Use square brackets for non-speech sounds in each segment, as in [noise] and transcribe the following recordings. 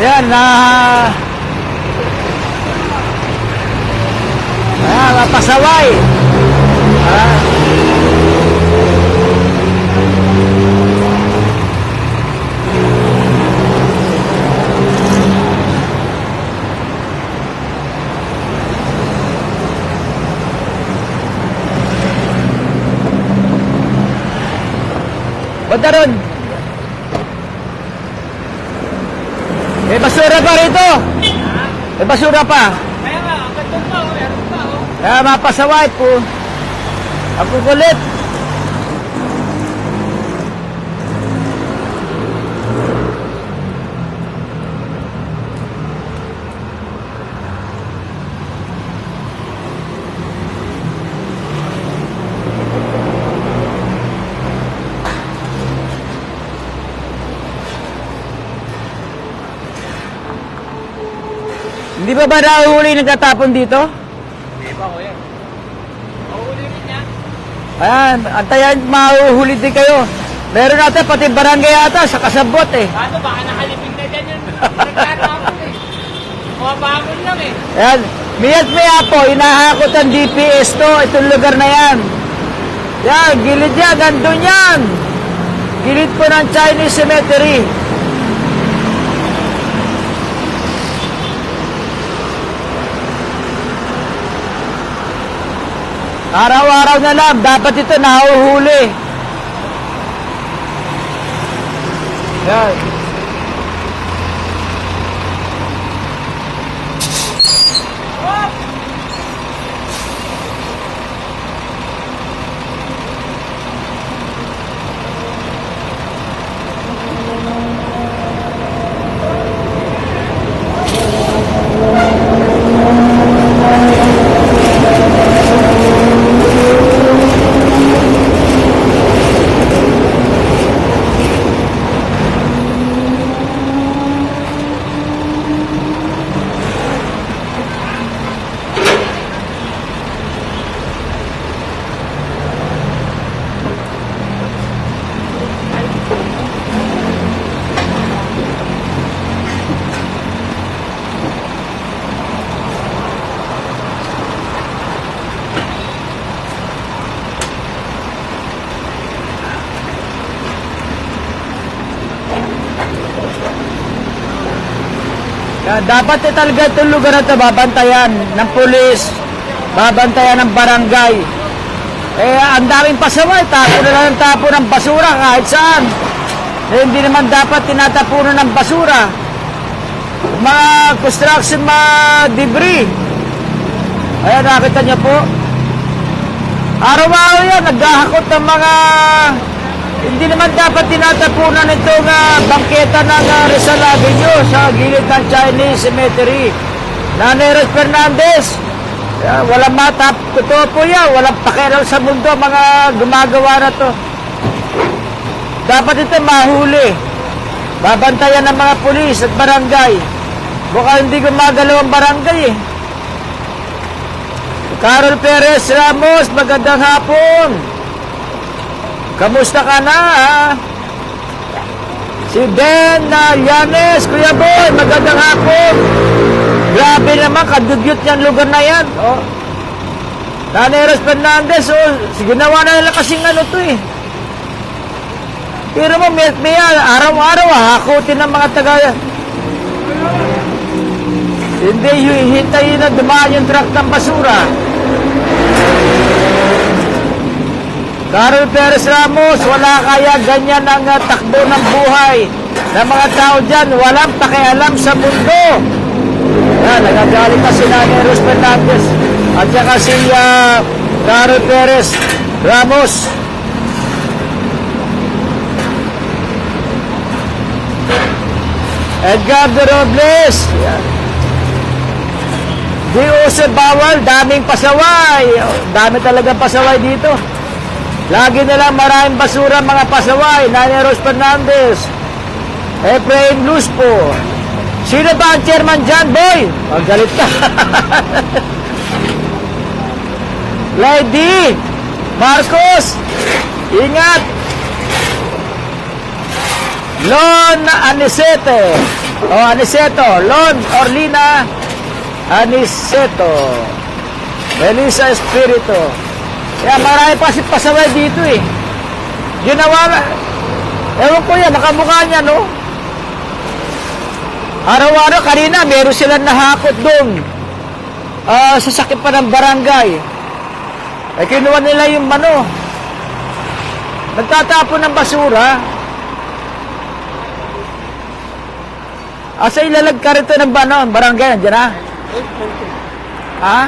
Ayan, na... Ayan, mapasaway. Ah. Punta ron. May basura pa rito. May basura pa. Kaya nga, ang ganda pa, oh, meron pa, oh. Kaya mapasaway po. Ang kukulit. Hindi ba ba nahuhuli ng katapon dito? Hindi pa, kuya. Mahuli rin niya. Ayan, antayan, mahuhuli din kayo. Meron natin pati barangay ata sa kasabot eh. Ano, baka nakaliping na dyan yung nagtatapon eh. Mababon lang eh. Ayan, miyat maya po, inahakot ang DPS to, itong lugar na yan. Yan, gilid yan, gandun yan. Gilid po ng Chinese Cemetery. Araw-araw na lang, dapat ito nahuhuli. Yan. Dapat eh, talaga itong lugar na ito babantayan ng pulis, babantayan ng barangay. Eh, ang daming pasaway, tapo na lang ng tapo ng basura kahit saan. Eh, hindi naman dapat tinatapunan ng basura. Mga construction, mga debris. Ayan, nakita niyo po. Araw-araw yan, naghahakot ng mga... Hindi naman dapat tinatapunan itong uh, bangketa ng uh, Rizal Avenue sa gilid ng Chinese Cemetery. Nanay Ros Fernandez, uh, walang matap. Totoo po yan, walang pakialam sa mundo mga gumagawa na to. Dapat ito mahuli. Babantayan ng mga pulis at barangay. Baka hindi gumagalaw ang barangay eh. Carol Perez Ramos, magandang hapon. Kamusta ka na? Si Ben na Llanes, Kuya Boy, magandang hapon. Grabe naman, kadugyot niyang lugar na yan. Oh. Nanay Ros Fernandez, oh, ginawa na nila kasing ano to eh. Pero mo, may, may araw-araw, hakutin ng mga taga... Hindi, hintayin na dumaan yung truck ng basura. Carol Perez Ramos, wala kaya ganyan ang uh, takbo ng buhay ng mga tao dyan. Walang pakialam sa mundo. Yan, nagagalit na si Nanay Ros Fernandez at saka si uh, Carol Perez Ramos. Edgardo Robles. Yan. Di uso bawal, daming pasaway. Dami talaga pasaway dito. Lagi na lang maraming basura mga pasaway. Nanay Ros Fernandez. Efraim Luspo. Sino ba ang chairman dyan, boy? Ang galit ka. [laughs] Lady Marcos. Ingat. Lon Anisete. O, Aniceto. Lon Orlina Aniceto. Melissa Espiritu. Kaya marami pa si pasaway dito eh. Ginawa, ewan ko yan, nakamukha niya, no? Araw-araw, kanina, meron silang nahakot doon. Ah, sa sakit pa ng barangay. Ay, kinuha nila yung mano. Nagtatapon ng basura. Asa ilalag ka rito ng bano, barangay, nandiyan na? Ha?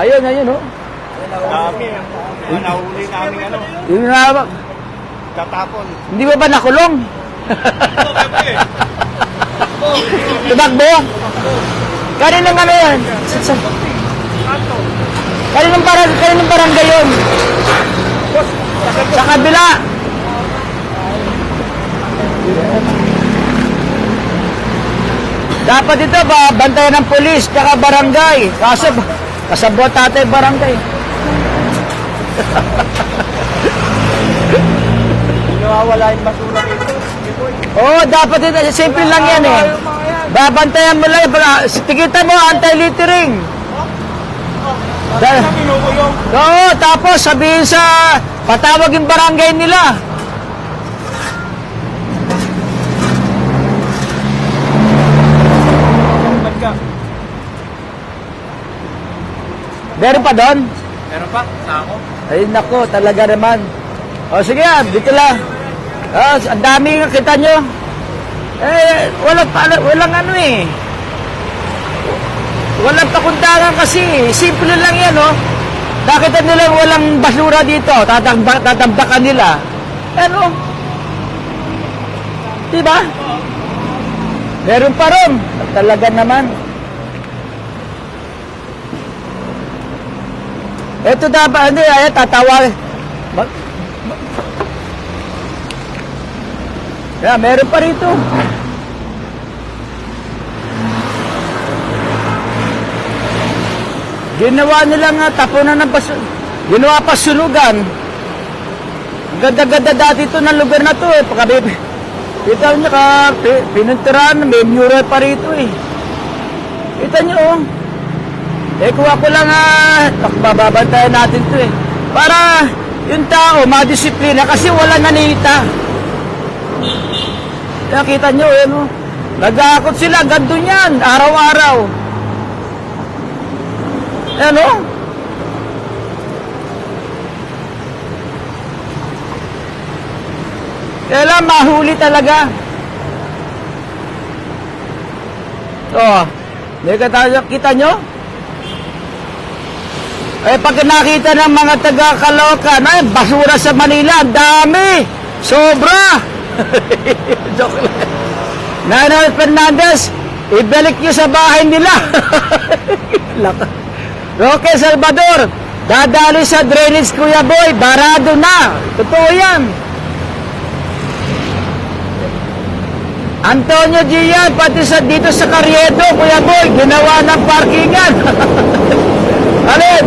Ayun, ayun, oh. Dami. Mga nahuli namin ano, Yung na, katapon. hindi ba ba nakulong? Tumakbo? Kaninang ano yan? Kaninang, barang, kaninang barangay yun? Sa kabila. Dapat ito ba, bantayan ng polis, tsaka barangay. Kaso, kasabot tatay barangay. Nawawala yung basura dito. Oo, oh, dapat ito. Simple lang yan eh. Babantayan mo lang. Tikitan mo, anti-littering. Da- Kinukuyong. Oo, tapos sabihin sa patawag yung barangay nila. Meron pa doon? Meron pa? Sako? Ay, nako, talaga naman. O sige, ah, dito lang. Ah, ang dami nga kita nyo. Eh, walang, pala- walang ano eh. Walang pakundangan kasi. Simple lang yan, oh. Nakita nila walang basura dito. Tatambak, tatambakan nila. Ano? Diba? Meron pa ron. Talaga naman. Ito dapat, ano. Mag, mag, yeah, meron pa rito. Ginawa nila nga tapunan ng baso. Ginawa pa sunugan. Ganda-ganda dati ito ng lugar na to eh. Pagkabi, kita nyo ka, pi- pinintirahan, may mural pa rito eh. Kita nyo oh. Eh, kuha ko lang ah, bababantayan natin to eh. Para yung tao madisiplina kasi wala nanita. Nakita nyo, eh, no? Nag-aakot sila, ganto yan, araw-araw. Ano? Kailan mahuli talaga. Oh, may kata kita nyo? Eh, pag nakita ng mga taga Caloocan, ay, basura sa Manila, dami! Sobra! [laughs] Joke lang. Nanay Fernandez, ibalik niyo sa bahay nila. [laughs] Roque Salvador, dadali sa drainage, Kuya Boy, barado na. Totoo yan. Antonio Gian, pati sa dito sa Carriedo, Kuya Boy, ginawa ng parkingan. [laughs] Alin?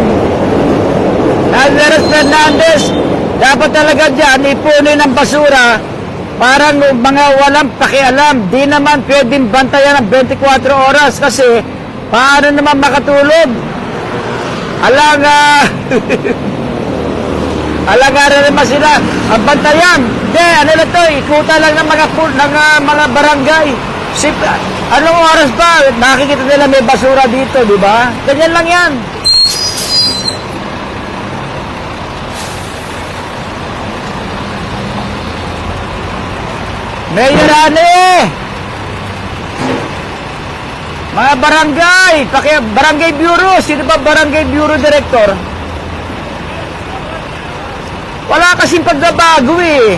Alvarez Fernandez, dapat talaga dyan, ipunin ng basura, parang mga walang pakialam. Di naman pwedeng bantayan ng 24 oras kasi paano naman makatulog? Alang, ah, [laughs] Alagaran naman sila. Ang bantayan. Hindi, ano na to, ikuta lang ng mga, ng, ah, mga barangay. Sip, anong oras ba? Nakikita nila may basura dito, di ba? Ganyan lang yan. Mayor Ane! Mga barangay, paki barangay bureau, sino ba barangay bureau director? Wala kasing pagbabago eh.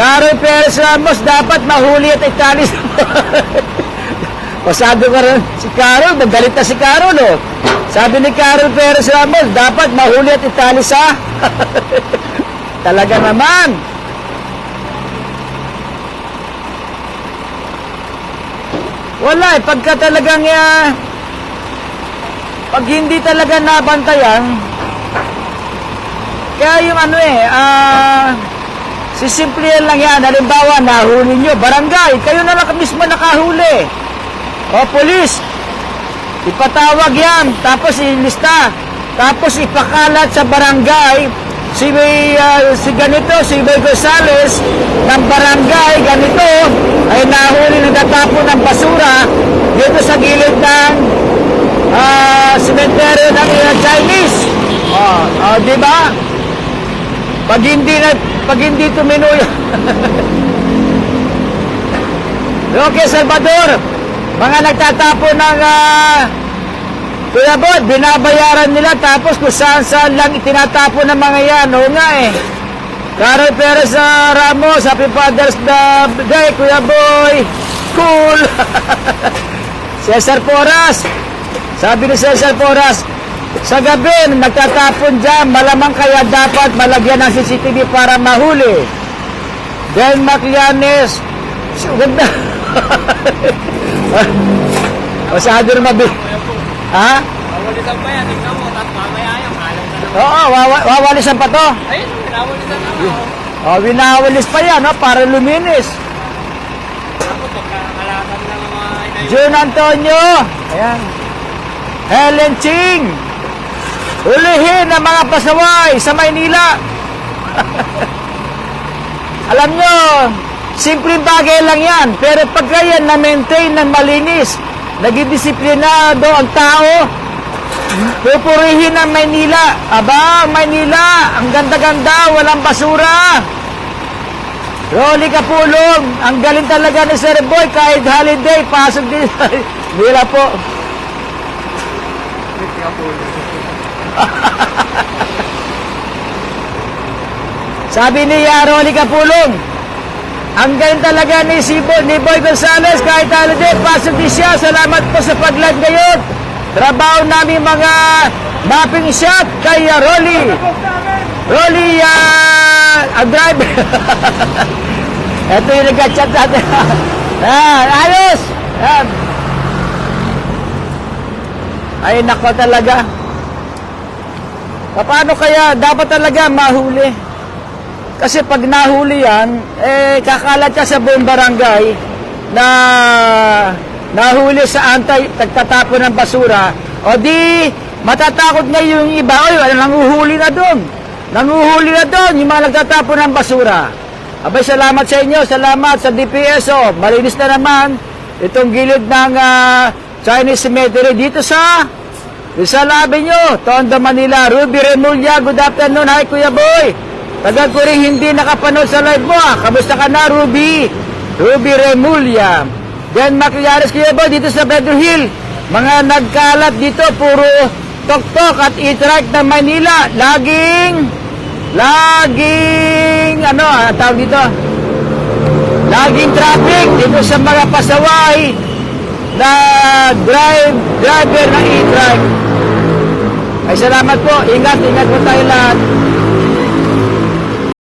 Carol Perez Ramos dapat mahuli at italis. [laughs] Pasado ka rin si Carol, magalit na si Carol oh. Sabi ni Carol Perez Ramos, dapat mahuli at italis [laughs] ha. Talaga naman. Wala eh, pagka talagang uh, pag hindi talaga nabantayan, Kaya yung ano eh, ah, sisimplihan lang yan. Halimbawa, nahuli nyo, barangay, kayo na lang mismo nakahuli. O, polis, ipatawag yan, tapos ilista, tapos ipakalat sa barangay, si, may, ah, si ganito, si May Gonzales, ng barangay, ganito, ay nahuli nagtatapon ng basura dito sa gilid ng ah, sementeryo ng uh, Chinese. Oh, oh, di ba? Pag hindi na, pag hindi tuminuyo. [laughs] okay, Salvador, mga nagtatapon ng Kuya Bod, binabayaran nila tapos kung saan saan lang itinatapon ng mga yan. Oo nga eh. Carol Perez sa Ramos, Happy Father's Day, Kuya Boy. Cool. [laughs] Cesar Poras. Sabi ni Cesar Poras, sa gabi, nagtatapon dyan, malamang kaya dapat malagyan ng CCTV para mahuli. Then Maclianes, ganda. [laughs] Masyado na mabi. Ha? Nawalisan pa yan, tingnan mo, tapos mamaya yung alam na naman. Oo, wawa- wawalisan pa to. Ayun, nawalisan na ako. Oh, winawalis pa yan, no, para luminis. Ako, pagkakalatan ng mga inayon. June Antonio. Ayan. Helen Ching. Hulihin ang mga pasaway sa Maynila. [laughs] Alam nyo, simpleng bagay lang yan. Pero pag yan na-maintain ng malinis, naging disiplinado ang tao, pupurihin ang Maynila. Aba, Maynila, ang ganda-ganda, walang basura. Rolly Kapulong, ang galing talaga ni Sir Boy, kahit holiday, pasok din. [laughs] Bila po. [laughs] Sabi ni uh, Rolly Kapulong, ang galing talaga ni, si Boy, ni Boy Gonzales, kahit holiday, pasok din siya. Salamat po sa pag-live ngayon. Trabaho namin mga mapping shot kay uh, Rolly. Rolly, uh, ang driver. [laughs] Ito yung nagka-chat natin. [laughs] ah, ayos! Yan. Ay, nako talaga. Paano kaya dapat talaga mahuli? Kasi pag nahuli yan, eh, kakalat ka sa buong barangay na nahuli sa antay, tagtatapon ng basura, o di, matatakot na yung iba, oy, nanguhuli na doon. Nanguhuli na doon yung mga nagtatapon ng basura. Abay, salamat sa inyo, salamat sa DPSO. Malinis na naman itong gilid ng ah, Chinese Cemetery dito sa Rizal Avenue, Tondo, Manila. Ruby Remulla, good afternoon. Hi, Kuya Boy. Tagal ko rin hindi nakapanood sa live mo. ah. Kamusta ka na, Ruby? Ruby Remulla. Then, Makiyaris, Kuya Boy, dito sa Pedro Hill. Mga nagkalat dito, puro tok-tok at e-trike ng Manila. Laging Laging, ano, ah, tawag dito? Laging traffic dito sa mga pasaway na drive, driver ng e-trike. Ay salamat po. Ingat, ingat po tayo lahat.